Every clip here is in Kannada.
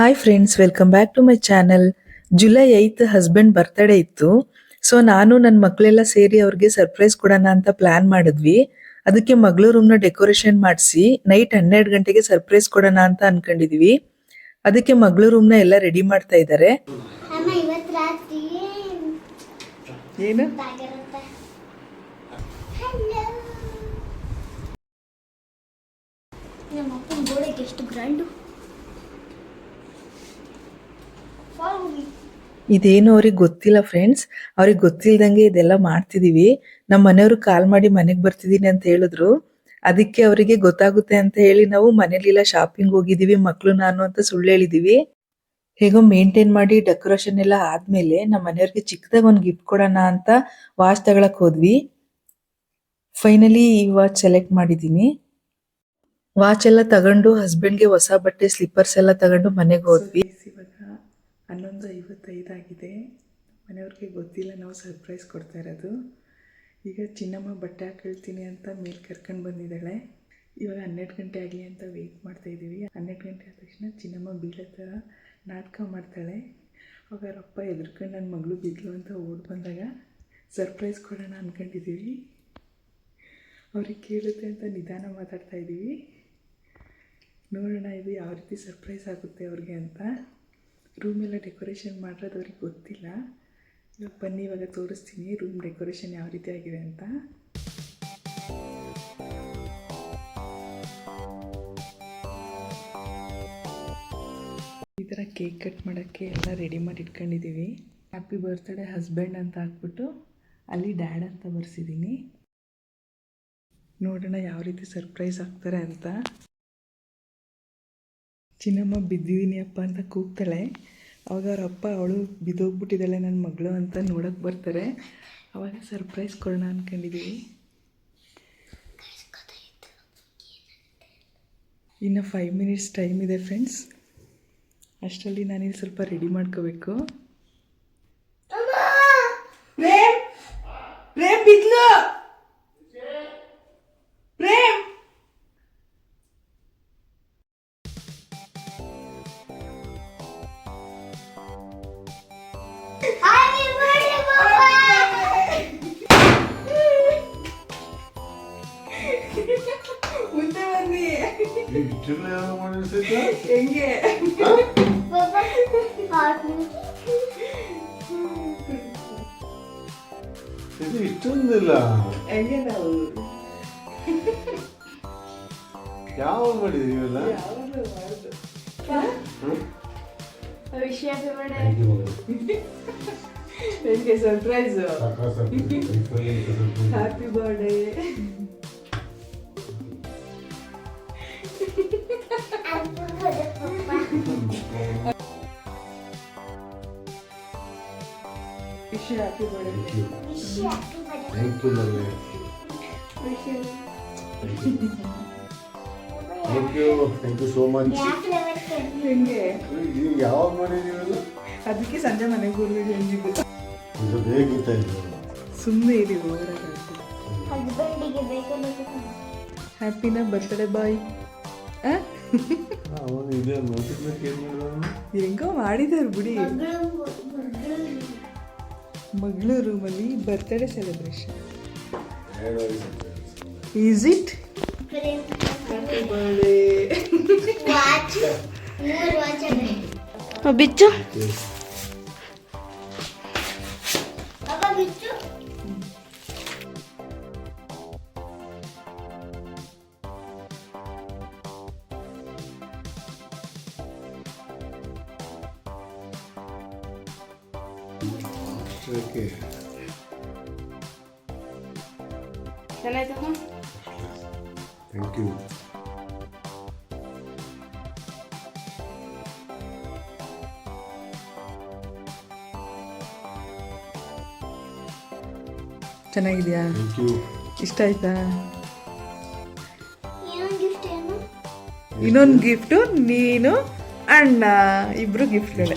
Hi friends welcome back to my channel July eighth husband birthday ಇತ್ತು. ಸೊ ನಾನು ನನ್ನ ಮಕ್ಕಳೆಲ್ಲ ಸೇರಿ ಅವ್ರಿಗೆ ಸರ್ಪ್ರೈಸ್ ಕೊಡೋಣ ಅಂತ ಪ್ಲಾನ್ ಮಾಡಿದ್ವಿ. ಅದಕ್ಕೆ ಮಗಳು ರೂಮ್ನ ಡೆಕೋರೇಷನ್ ಮಾಡಿಸಿ ನೈಟ್ ಹನ್ನೆರಡು ಗಂಟೆಗೆ ಸರ್ಪ್ರೈಸ್ ಕೊಡೋಣ ಅಂತ ಅನ್ಕೊಂಡಿದೀವಿ. ಅದಕ್ಕೆ ಮಗಳು ರೂಮ್ನ ಎಲ್ಲ ರೆಡಿ ಮಾಡ್ತಾ ಇದ್ದಾರೆ ಏನು? ಎಷ್ಟು ಗ್ರ್ಯಾಂಡು ಇದೇನು ಅವ್ರಿಗೆ ಗೊತ್ತಿಲ್ಲ ಫ್ರೆಂಡ್ಸ್ ಅವ್ರಿಗೆ ಗೊತ್ತಿಲ್ದಂಗೆ ಇದೆಲ್ಲ ಮಾಡ್ತಿದೀವಿ. ನಮ್ಮ ಮನೆಯವರು ಕಾಲ್ ಮಾಡಿ ಮನೆಗೆ ಬರ್ತಿದೀನಿ ಅಂತ ಹೇಳಿದ್ರು. ಅದಕ್ಕೆ ಅವರಿಗೆ ಗೊತ್ತಾಗುತ್ತೆ ಅಂತ ಹೇಳಿ ನಾವು ಮನೇಲಿಲ್ಲ ಶಾಪಿಂಗ್ ಹೋಗಿದೀವಿ ಮಕ್ಕಳು ನಾನು ಅಂತ ಸುಳ್ಳು ಹೇಳಿದೀವಿ. ಹೇಗೋ ಮೇಂಟೈನ್ ಮಾಡಿ ಡೆಕೋರೇಷನ್ ಎಲ್ಲ ಆದ್ಮೇಲೆ ನಮ್ಮ ಮನೆಯವ್ರಿಗೆ ಚಿಕ್ಕದಾಗ ಒಂದು ಗಿಫ್ಟ್ ಕೊಡೋಣ ಅಂತ ವಾಚ್ ತಗೊಳಕ್ ಹೋದ್ವಿ. ಫೈನಲಿ ಈ ವಾಚ್ ಸೆಲೆಕ್ಟ್ ಮಾಡಿದೀನಿ. ವಾಚ್ ಎಲ್ಲ ತಗೊಂಡು ಹಸ್ಬೆಂಡ್ಗೆ ಹೊಸ ಬಟ್ಟೆ ಸ್ಲಿಪ್ಪರ್ಸ್ ಎಲ್ಲ ತಗೊಂಡು ಮನೆಗೆ ಹೋದ್ವಿ. ಹನ್ನೊಂದು ಐವತ್ತೈದು ಆಗಿದೆ ಮನೆಯವ್ರಿಗೆ ಗೊತ್ತಿಲ್ಲ, ನಾವು ಸರ್ಪ್ರೈಸ್ ಕೊಡ್ತಾ ಇರೋದು. ಈಗ ಚಿನ್ನಮ್ಮ ಬಟ್ಟೆ ಹಾಕೊಳ್ತೀನಿ ಅಂತ ಮೇಲೆ ಕರ್ಕೊಂಡು ಬಂದಿದ್ದಾಳೆ. ಇವಾಗ ಹನ್ನೆರಡು ಗಂಟೆ ಆಗಲಿ ಅಂತ ವೆಯ್ಟ್ ಮಾಡ್ತಾ ಇದ್ದೀವಿ ಹನ್ನೆರಡು ಗಂಟೆ ಆದ ತಕ್ಷಣ ಚಿನ್ನಮ್ಮ ಬೀಳೋ ಥರ ನಾಟಕ ಮಾಡ್ತಾಳೆ. ಅವಾಗ ಅಪ್ಪ ಎದುರ್ಕೊಂಡು ನನ್ನ ಮಗಳು ಬಿದ್ಲು ಅಂತ ಓಡ್ ಬಂದಾಗ ಸರ್ಪ್ರೈಸ್ ಕೊಡೋಣ ಅಂದ್ಕೊಂಡಿದ್ದೀವಿ ಅವ್ರಿಗೆ ಕೇಳುತ್ತೆ ಅಂತ ನಿಧಾನ ಮಾತಾಡ್ತಾ ಇದ್ದೀವಿ ನೋಡೋಣ ಇದು ಯಾವ ರೀತಿ ಸರ್ಪ್ರೈಸ್ ಆಗುತ್ತೆ ಅವ್ರಿಗೆ ಅಂತ. ರೂಮೆಲ್ಲ ಡೆಕೋರೇಷನ್ ಮಾಡಿರೋದು ಅವ್ರಿಗೆ ಗೊತ್ತಿಲ್ಲ. ಇವಾಗ ಬನ್ನಿ, ಇವಾಗ ತೋರಿಸ್ತೀನಿ ರೂಮ್ ಡೆಕೋರೇಷನ್ ಯಾವ ರೀತಿ ಆಗಿದೆ ಅಂತ. ಈ ಥರ ಕೇಕ್ ಕಟ್ ಮಾಡೋಕ್ಕೆ ಎಲ್ಲ ರೆಡಿ ಮಾಡಿ ಇಟ್ಕೊಂಡಿದ್ದೀವಿ. ಹ್ಯಾಪಿ ಬರ್ತ್ಡೇ ಹಸ್ಬೆಂಡ್ ಅಂತ ಹಾಕ್ಬಿಟ್ಟು ಅಲ್ಲಿ ಡ್ಯಾಡ್ ಅಂತ ಬರ್ಸಿದ್ದೀನಿ. ನೋಡೋಣ ಯಾವ ರೀತಿ ಸರ್ಪ್ರೈಸ್ ಆಗ್ತಾರೆ ಅಂತ. ಚಿನ್ನಮ್ಮ ಬಿದ್ದಿದ್ದೀನಿ ಅಪ್ಪ ಅಂತ ಕೂಗ್ತಾಳೆ. ಅವಾಗ ಅವ್ರ ಅಪ್ಪ, ಅವಳು ಬಿದ್ದೋಗ್ಬಿಟ್ಟಿದ್ದಾಳೆ ನನ್ನ ಮಗಳು ಅಂತ ನೋಡೋಕೆ ಬರ್ತಾರೆ. ಅವಾಗ ಸರ್ಪ್ರೈಸ್ ಕೊಡೋಣ ಅಂದ್ಕೊಂಡಿದ್ದೀವಿ ಇನ್ನು ಫೈವ್ ಮಿನಿಟ್ಸ್ ಟೈಮ್ ಇದೆ ಫ್ರೆಂಡ್ಸ್ ಅಷ್ಟರಲ್ಲಿ ನಾನಿಲ್ಲಿ ಸ್ವಲ್ಪ ರೆಡಿ ಮಾಡ್ಕೋಬೇಕು. ಪ್ರೇಮ್! ಪ್ರೇಮ್ ಬಿದ್ಲು! ಹೆಂಗೆ ನಾವು ಯಾವ ಮಾಡಿದ್ರಿ ಇವೆಲ್ಲ ಯಾವಾಗಲೂ ಮಾಡೋದು Wish you happy birthday. Thank you, ಮಗನೇ. ಹೆಂಗೆ ಸರ್ಪ್ರೈಸು ಸಾಕಾ surprise. ಲೈಫಲ್ಲಿ ಇಂಥ surprise. Happy birthday wish Thank you. Thank you. Thank you so much. You so much ಹೆಂಗೆ ಇವೆಲ್ಲ? ಅದಕ್ಕೆ ಸಂಜೆ ಮನೆಗೆ ಇದು ಸುಮ್ಮನೆ ಇರಿ ಹ್ಯಾಪಿನ ಬರ್ತ್ಡೇ ಬಾಯ್ ಆ ಅವನು ಇದೆ ನೋಟಿಫಿಕೇಶನ್ ಏನು ಮಾಡಿದವನು ಹೆಂಗೋ ಮಾಡಿದಾರೆ ಬಿಡಿ. ಮಗಳ ರೂಮ್ ಅಲ್ಲಿ ರೂಮಲ್ಲಿ birthday celebration is it frame happy watch ಮೂರು ವಾಚ್ ಇದೆ ಬಿಚ್ಚು. Okay. ಚೆನ್ನಾಯ್ತಮ್ಮ ಥ್ಯಾಂಕ್ ಯು ಚೆನ್ನಾಗಿದೆಯಾ? ಇಷ್ಟ ಆಯ್ತಾ? ಏನೋ ಗಿಫ್ಟ್ ಏನು? ಇನ್ನೊಂದು ಗಿಫ್ಟು ನೀನು ಅಣ್ಣ ಇಬ್ರು ಗಿಫ್ಟ್ಗಳೇ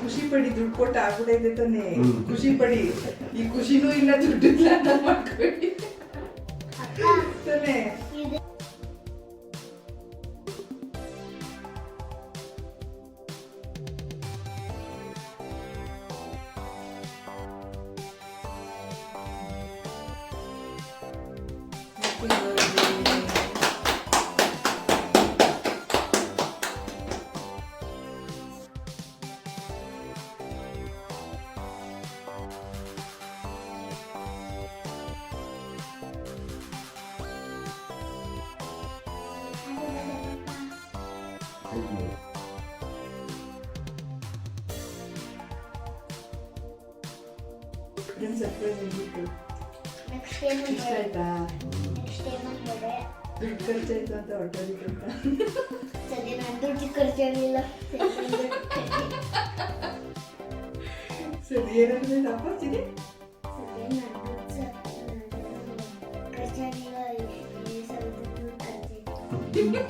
ಖುಷಿ ಪಡಿ ದುಡ್ಡು ಕೊಟ್ಟು ಆಗ್ಬಿಡೈತೆ ತಾನೆ. ಖುಷಿ ಪಡಿ. ಈ ಖುಷಿನೂ ಇಲ್ಲ ದುಡ್ಡು ಇಲ್ಲ ಅಂತ ಮಾಡ್ಕೊಳ್ಳಿ ತಾನೆ. ಇದು ಸರ್ಪ್ರೈಸ್ ಆಗಿತ್ತು ನೆಕ್ಸ್ಟ್ ಏನು ಇಷ್ಟ ಆಯ್ತಾ ನೆಕ್ಸ್ಟ್ ಏನು ಬೇರೆ ದುಡ್ಡು ಖರ್ಚಾಯ್ತು ಅಂತ ಹೊರಟೋಗಿತ್ತು ಸದ್ಯ ನಾನು ದುಡ್ಡು ಖರ್ಚಾಗಲಿಲ್ಲ ಸರಿ ಏನಂದ್ರೆ ಅಪ್ಪ ಚಿನಿ ಸದ್ಯ ನಾನು ದುಡ್ಡು ಖರ್ಚಾಗಿಲ್ಲ ಈ ಸಲ ದುಡ್ಡು ಖರ್ಚಾಯ್ತು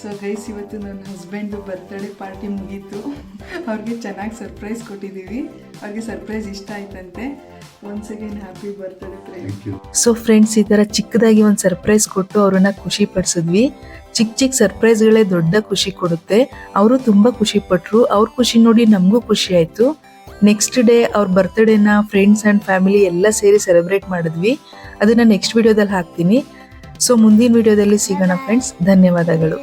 ಸೊ ಗೈಸ್ ಇವತ್ತು ನನ್ನ ಹಸ್ಬೆಂಡು ಬರ್ತ್ಡೇ ಪಾರ್ಟಿ ಮುಗೀತು. ಅವ್ರಿಗೆ ಚೆನ್ನಾಗಿ ಸರ್ಪ್ರೈಸ್ ಕೊಟ್ಟಿದ್ದೀವಿ ಅವ್ರಿಗೆ ಸರ್ಪ್ರೈಸ್ ಇಷ್ಟ ಆಯ್ತಂತೆ. Once again happy birthday friend thank you so friends ಈ ಥರ ಚಿಕ್ಕದಾಗಿ ಒಂದು ಸರ್ಪ್ರೈಸ್ ಕೊಟ್ಟು ಅವ್ರನ್ನ ಖುಷಿ ಪಡಿಸಿದ್ವಿ. ಚಿಕ್ಕ ಚಿಕ್ಕ ಸರ್ಪ್ರೈಸ್ಗಳೇ ದೊಡ್ಡ ಖುಷಿ ಕೊಡುತ್ತೆ. ಅವರು ತುಂಬ ಖುಷಿ ಪಟ್ಟರು ಅವ್ರ ಖುಷಿ ನೋಡಿ ನಮಗೂ ಖುಷಿ ಆಯಿತು. ನೆಕ್ಸ್ಟ್ ಡೇ ಅವ್ರ ಬರ್ತ್ಡೇನ ಫ್ರೆಂಡ್ಸ್ ಆ್ಯಂಡ್ ಫ್ಯಾಮಿಲಿ ಎಲ್ಲ ಸೇರಿ ಸೆಲೆಬ್ರೇಟ್ ಮಾಡಿದ್ವಿ. ಅದನ್ನು ನೆಕ್ಸ್ಟ್ ವಿಡಿಯೋದಲ್ಲಿ ಹಾಕ್ತೀನಿ. ಸೊ ಮುಂದಿನ ವಿಡಿಯೋದಲ್ಲಿ ಸಿಗೋಣ ಫ್ರೆಂಡ್ಸ್ ಧನ್ಯವಾದಗಳು.